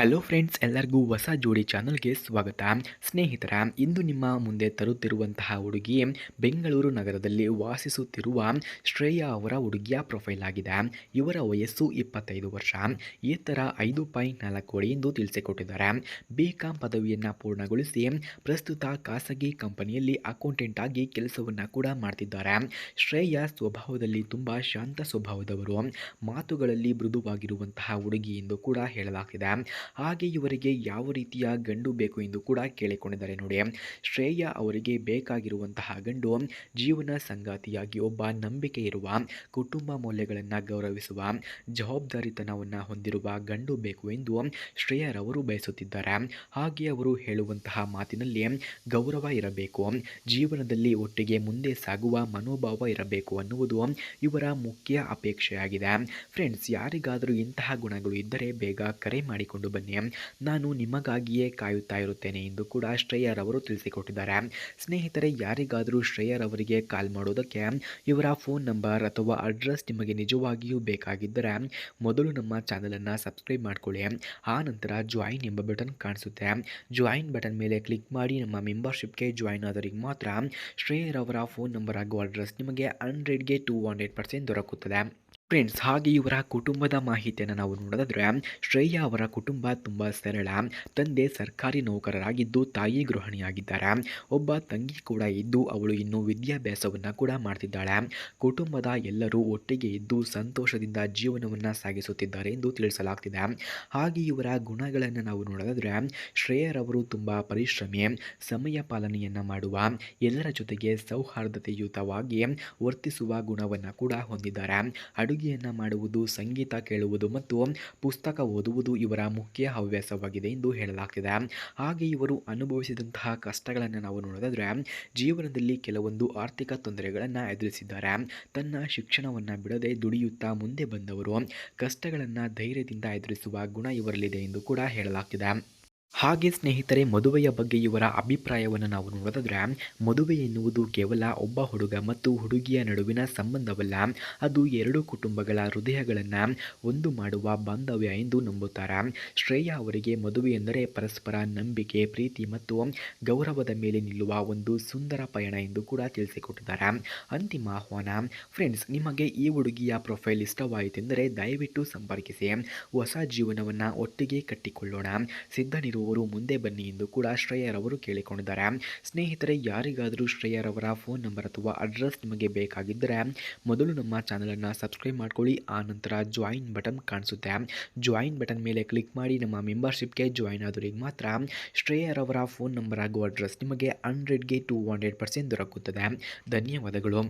Hello friends ಎಲ್ಲರಿಗೂ ಹೊಸ ಜೋಡಿ ಚಾನಲ್ಗೆ ಸ್ವಾಗತ. ಸ್ನೇಹಿತರ, ಇಂದು ನಿಮ್ಮ ಮುಂದೆ ತರುತ್ತಿರುವಂತಹ ಹುಡುಗಿ ಬೆಂಗಳೂರು ನಗರದಲ್ಲಿ ವಾಸಿಸುತ್ತಿರುವ ಶ್ರೇಯಾ ಅವರ ಹುಡುಗಿಯ ಪ್ರೊಫೈಲ್ ಆಗಿದೆ. ಇವರ ವಯಸ್ಸು ಇಪ್ಪತ್ತೈದು ವರ್ಷ. ಏತರ ಐದು ಪಾಯಿಂಟ್ ನಾಲ್ಕು ಅಡಿ ಎಂದು ತಿಳಿಸಿಕೊಟ್ಟಿದ್ದಾರೆ. ಬಿ ಕಾಂ ಪದವಿಯನ್ನು ಪೂರ್ಣಗೊಳಿಸಿ ಪ್ರಸ್ತುತ ಖಾಸಗಿ ಕಂಪನಿಯಲ್ಲಿ ಅಕೌಂಟೆಂಟ್ ಆಗಿ ಕೆಲಸವನ್ನು ಕೂಡ ಮಾಡ್ತಿದ್ದಾರೆ. ಶ್ರೇಯಾ ಸ್ವಭಾವದಲ್ಲಿ ತುಂಬ ಶಾಂತ ಸ್ವಭಾವದವರು. ಮಾತುಗಳಲ್ಲಿ ಮೃದುವಾಗಿರುವಂತಹ ಹುಡುಗಿ ಎಂದು ಕೂಡ ಹೇಳಲಾಗಿದೆ. ಹಾಗೆ ಇವರಿಗೆ ಯಾವ ರೀತಿಯ ಗಂಡು ಬೇಕು ಎಂದು ಕೂಡ ಕೇಳಿಕೊಂಡಿದ್ದಾರೆ ನೋಡಿ. ಶ್ರೇಯ ಅವರಿಗೆ ಬೇಕಾಗಿರುವಂತಹ ಗಂಡು ಜೀವನ ಸಂಗಾತಿಯಾಗಿ ಒಬ್ಬ ನಂಬಿಕೆ ಇರುವ, ಕುಟುಂಬ ಮೌಲ್ಯಗಳನ್ನು ಗೌರವಿಸುವ, ಜವಾಬ್ದಾರಿತನವನ್ನು ಹೊಂದಿರುವ ಗಂಡು ಬೇಕು ಎಂದು ಶ್ರೇಯರವರು ಬಯಸುತ್ತಿದ್ದಾರೆ. ಹಾಗೆ ಅವರು ಹೇಳುವಂತಹ ಮಾತಿನಲ್ಲಿ ಗೌರವ ಇರಬೇಕು, ಜೀವನದಲ್ಲಿ ಒಟ್ಟಿಗೆ ಮುಂದೆ ಸಾಗುವ ಮನೋಭಾವ ಇರಬೇಕು ಅನ್ನುವುದು ಇವರ ಮುಖ್ಯ ಅಪೇಕ್ಷೆಯಾಗಿದೆ. ಫ್ರೆಂಡ್ಸ್, ಯಾರಿಗಾದರೂ ಇಂತಹ ಗುಣಗಳು ಇದ್ದರೆ ಬೇಗ ಕರೆ ಮಾಡಿಕೊಂಡು ನಾನು ನಿಮಗಾಗಿಯೇ ಕಾಯುತ್ತಾ ಇರುತ್ತೇನೆ ಎಂದು ಕೂಡ ಶ್ರೇಯರ್ ಅವರು ತಿಳಿಸಿಕೊಟ್ಟಿದ್ದಾರೆ. ಸ್ನೇಹಿತರೆ, ಯಾರಿಗಾದರೂ ಶ್ರೇಯರ್ ಅವರಿಗೆ ಕಾಲ್ ಮಾಡೋದಕ್ಕೆ ಇವರ ಫೋನ್ ನಂಬರ್ ಅಥವಾ ಅಡ್ರೆಸ್ ನಿಮಗೆ ನಿಜವಾಗಿಯೂ ಬೇಕಾಗಿದ್ದರೆ ಮೊದಲು ನಮ್ಮ ಚಾನಲನ್ನು ಸಬ್ಸ್ಕ್ರೈಬ್ ಮಾಡಿಕೊಳ್ಳಿ. ಆ ನಂತರ ಜಾಯಿನ್ ಎಂಬ ಬಟನ್ ಕಾಣಿಸುತ್ತೆ. ಜಾಯಿನ್ ಬಟನ್ ಮೇಲೆ ಕ್ಲಿಕ್ ಮಾಡಿ ನಮ್ಮ ಮೆಂಬರ್ಶಿಪ್ಗೆ ಜಾಯಿನ್ ಆದವರಿಗೆ ಮಾತ್ರ ಶ್ರೇಯರ್ ಅವರ ಫೋನ್ ನಂಬರ್ ಹಾಗೂ ಅಡ್ರೆಸ್ ನಿಮಗೆ ಹಂಡ್ರೆಡ್ಗೆ ಟೂ ಹಂಡ್ರೆಡ್ ಪರ್ಸೆಂಟ್ ದೊರಕುತ್ತದೆ. ಫ್ರೆಂಡ್ಸ್ ಹಾಗೆ ಇವರ ಕುಟುಂಬದ ಮಾಹಿತಿಯನ್ನು ನಾವು ನೋಡೋದಾದ್ರೆ, ಶ್ರೇಯಾ ಅವರ ಕುಟುಂಬ ತುಂಬ ಸರಳ. ತಂದೆ ಸರ್ಕಾರಿ ನೌಕರರಾಗಿದ್ದು, ತಾಯಿ ಗೃಹಿಣಿಯಾಗಿದ್ದಾರೆ. ಒಬ್ಬ ತಂಗಿ ಕೂಡ ಇದ್ದು, ಅವಳು ಇನ್ನೂ ವಿದ್ಯಾಭ್ಯಾಸವನ್ನು ಕೂಡ ಮಾಡ್ತಿದ್ದಾಳೆ. ಕುಟುಂಬದ ಎಲ್ಲರೂ ಒಟ್ಟಿಗೆ ಇದ್ದು, ಸಂತೋಷದಿಂದ ಜೀವನವನ್ನು ಸಾಗಿಸುತ್ತಿದ್ದಾರೆ ಎಂದು ತಿಳಿಸಲಾಗ್ತಿದೆ. ಹಾಗೆ ಇವರ ಗುಣಗಳನ್ನು ನಾವು ನೋಡೋದಾದ್ರೆ, ಶ್ರೇಯರವರು ತುಂಬ ಪರಿಶ್ರಮಿ, ಸಮಯ ಪಾಲನೆಯನ್ನು ಮಾಡುವ, ಎಲ್ಲರ ಜೊತೆಗೆ ಸೌಹಾರ್ದತೆಯುತವಾಗಿ ವರ್ತಿಸುವ ಗುಣವನ್ನು ಕೂಡ ಹೊಂದಿದ್ದಾರೆ. ಅಡುಗೆಯನ್ನು ಮಾಡುವುದು, ಸಂಗೀತ ಕೇಳುವುದು ಮತ್ತು ಪುಸ್ತಕ ಓದುವುದು ಇವರ ಮುಖ್ಯ ಹವ್ಯಾಸವಾಗಿದೆ ಎಂದು ಹೇಳಲಾಗ್ತಿದೆ. ಹಾಗೆ ಇವರು ಅನುಭವಿಸಿದಂತಹ ಕಷ್ಟಗಳನ್ನು ನಾವು ನೋಡೋದಾದರೆ, ಜೀವನದಲ್ಲಿ ಕೆಲವೊಂದು ಆರ್ಥಿಕ ತೊಂದರೆಗಳನ್ನು ಎದುರಿಸಿದ್ದಾರೆ. ತನ್ನ ಶಿಕ್ಷಣವನ್ನು ಬಿಡದೆ ದುಡಿಯುತ್ತಾ ಮುಂದೆ ಬಂದವರು, ಕಷ್ಟಗಳನ್ನು ಧೈರ್ಯದಿಂದ ಎದುರಿಸುವ ಗುಣ ಇವರಲ್ಲಿದೆ ಎಂದು ಕೂಡ ಹೇಳಲಾಗ್ತಿದೆ. ಹಾಗೆ ಸ್ನೇಹಿತರೆ, ಮದುವೆಯ ಬಗ್ಗೆ ಇವರ ಅಭಿಪ್ರಾಯವನ್ನು ನಾವು ನೋಡಿದ್ರೆ, ಮದುವೆ ಎನ್ನುವುದು ಕೇವಲ ಒಬ್ಬ ಹುಡುಗ ಮತ್ತು ಹುಡುಗಿಯ ನಡುವಿನ ಸಂಬಂಧವಲ್ಲ. ಅದು ಎರಡು ಕುಟುಂಬಗಳ ಹೃದಯಗಳನ್ನು ಒಂದು ಮಾಡುವ ಬಾಂಧವ್ಯ ಎಂದು ನಂಬುತ್ತಾರೆ. ಶ್ರೇಯಾ ಅವರಿಗೆ ಮದುವೆ ಎಂದರೆ ಪರಸ್ಪರ ನಂಬಿಕೆ, ಪ್ರೀತಿ ಮತ್ತು ಗೌರವದ ಮೇಲೆ ನಿಲ್ಲುವ ಒಂದು ಸುಂದರ ಪಯಣ ಎಂದು ಕೂಡ ತಿಳಿಸಿಕೊಟ್ಟಿದ್ದಾರೆ. ಅಂತಿಮ ಆಹ್ವಾನ, ಫ್ರೆಂಡ್ಸ್, ನಿಮಗೆ ಈ ಹುಡುಗಿಯ ಪ್ರೊಫೈಲ್ ಇಷ್ಟವಾಯಿತೆಂದರೆ ದಯವಿಟ್ಟು ಸಂಪರ್ಕಿಸಿ. ಹೊಸ ಜೀವನವನ್ನು ಒಟ್ಟಿಗೆ ಕಟ್ಟಿಕೊಳ್ಳೋಣ. ಸಿದ್ಧನಿರು ಇರುವವರು ಮುಂದೆ ಬನ್ನಿ ಎಂದು ಕೂಡ ಶ್ರೇಯರವರು ಕೇಳಿಕೊಂಡಿದ್ದಾರೆ. ಸ್ನೇಹಿತರೆ, ಯಾರಿಗಾದರೂ ಶ್ರೇಯರವರ ಫೋನ್ ನಂಬರ್ ಅಥವಾ ಅಡ್ರೆಸ್ ನಿಮಗೆ ಬೇಕಾಗಿದ್ದರೆ ಮೊದಲು ನಮ್ಮ ಚಾನಲನ್ನು ಸಬ್ಸ್ಕ್ರೈಬ್ ಮಾಡ್ಕೊಳ್ಳಿ, ಆ ನಂತರ ಜಾಯಿನ್ ಬಟನ್ ಕಾಣಿಸುತ್ತೆ. ಜಾಯಿನ್ ಬಟನ್ ಮೇಲೆ ಕ್ಲಿಕ್ ಮಾಡಿ ನಮ್ಮ ಮೆಂಬರ್ಶಿಪ್ಗೆ ಜಾಯಿನ್ ಆದವರಿಗೆ ಮಾತ್ರ ಶ್ರೇಯರವರ ಫೋನ್ ನಂಬರ್ ಹಾಗೂ ಅಡ್ರೆಸ್ ನಿಮಗೆ ಹಂಡ್ರೆಡ್ಗೆ ಟು ಹಂಡ್ರೆಡ್ ಪರ್ಸೆಂಟ್ ದೊರಕುತ್ತದೆ. ಧನ್ಯವಾದಗಳು.